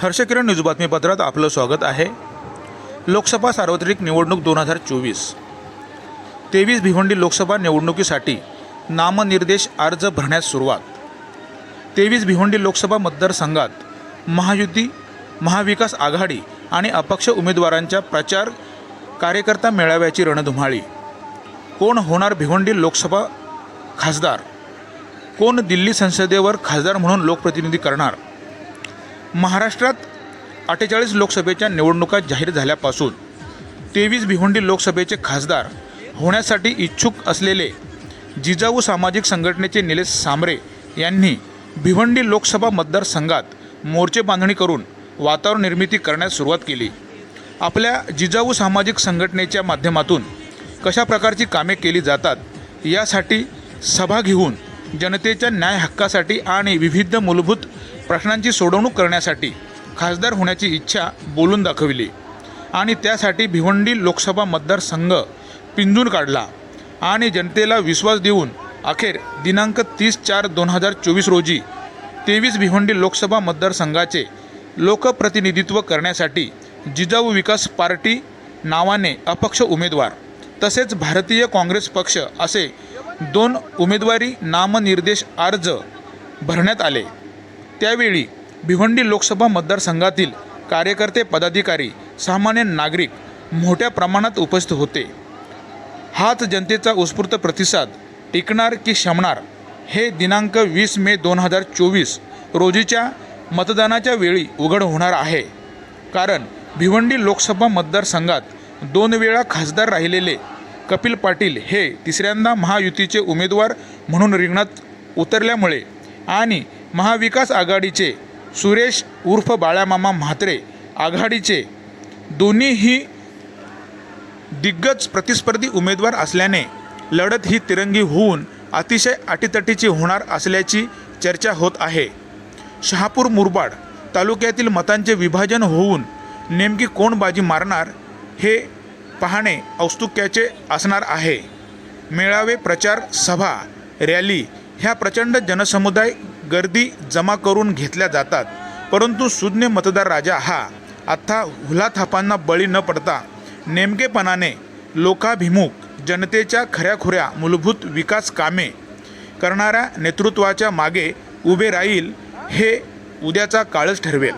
हर्षकिरण news बातमीपत्रात आपलं स्वागत आहे. लोकसभा सार्वत्रिक निवडणूक दोन हजार चोवीस. तेवीस भिवंडी लोकसभा निवडणुकीसाठी नामनिर्देश अर्ज भरण्यास सुरुवात. तेवीस भिवंडी लोकसभा मतदारसंघात महायुती महाविकास आघाडी आणि अपक्ष उमेदवारांच्या प्रचार कार्यकर्ता मेळाव्याची रणधुमाळी. कोण होणार भिवंडी लोकसभा खासदार? कोण दिल्ली संसदेवर खासदार म्हणून लोकप्रतिनिधी करणार? महाराष्ट्रात अठ्ठेचाळीस लोकसभेच्या निवडणुका जाहीर झाल्यापासून तेवीस भिवंडी लोकसभेचे खासदार होण्यासाठी इच्छुक असलेले जिजाऊ सामाजिक संघटनेचे निलेश सांबरे यांनी भिवंडी लोकसभा मतदारसंघात मोर्चे बांधणी करून वातावरण निर्मिती करण्यास सुरुवात केली. आपल्या जिजाऊ सामाजिक संघटनेच्या माध्यमातून कशा प्रकारची कामे केली जातात यासाठी सभा घेऊन जनतेच्या न्याय हक्कासाठी आणि विविध मूलभूत प्रश्नांची सोडवणूक करण्यासाठी खासदार होण्याची इच्छा बोलून दाखविली. आणि त्यासाठी भिवंडी लोकसभा मतदारसंघ पिंजून काढला. आणि जनतेला विश्वास देऊन अखेर दिनांक तीस चार दोन हजार चोवीस रोजी तेवीस भिवंडी लोकसभा मतदारसंघाचे लोकप्रतिनिधित्व करण्यासाठी जिजाऊ विकास पार्टी नावाने अपक्ष उमेदवार तसेच भारतीय काँग्रेस पक्ष असे दोन उमेदवारी नामनिर्देश अर्ज भरण्यात आले. त्यावेळी भिवंडी लोकसभा मतदारसंघातील कार्यकर्ते पदाधिकारी सामान्य नागरिक मोठ्या प्रमाणात उपस्थित होते. हाच जनतेचा उत्स्फूर्त प्रतिसाद टिकणार की शमणार हे दिनांक वीस मे दोन हजार चोवीस रोजीच्या मतदानाच्या वेळी उघड होणार आहे. कारण भिवंडी लोकसभा मतदारसंघात दोन वेळा खासदार राहिलेले कपिल पाटील हे तिसऱ्यांदा महायुतीचे उमेदवार म्हणून रिंगणात उतरल्यामुळे आणि महाविकास आघाडीचे सुरेश उर्फ बाळामामा म्हात्रे आघाडीचे दोन्हीही दिग्गज प्रतिस्पर्धी उमेदवार असल्याने लढत ही तिरंगी होऊन अतिशय अटीतटीची होणार असल्याची चर्चा होत आहे. शहापूर मुरबाड तालुक्यातील मतांचे विभाजन होऊन नेमकी कोण बाजी मारणार हे पाहणे औत्सुक्याचे असणार आहे. मेळावे प्रचार सभा रॅली ह्या प्रचंड जनसमुदाय गर्दी जमा करून घेतल्या जातात. परंतु सुज्ञ मतदार राजा हा आत्ता हुलाथापांना बळी न पडता नेमकेपणाने लोकाभिमुख जनतेच्या खऱ्याखुऱ्या मूलभूत विकास कामे करणाऱ्या नेतृत्वाच्या मागे उभे राहील हे उद्याचा काळच ठरवेल.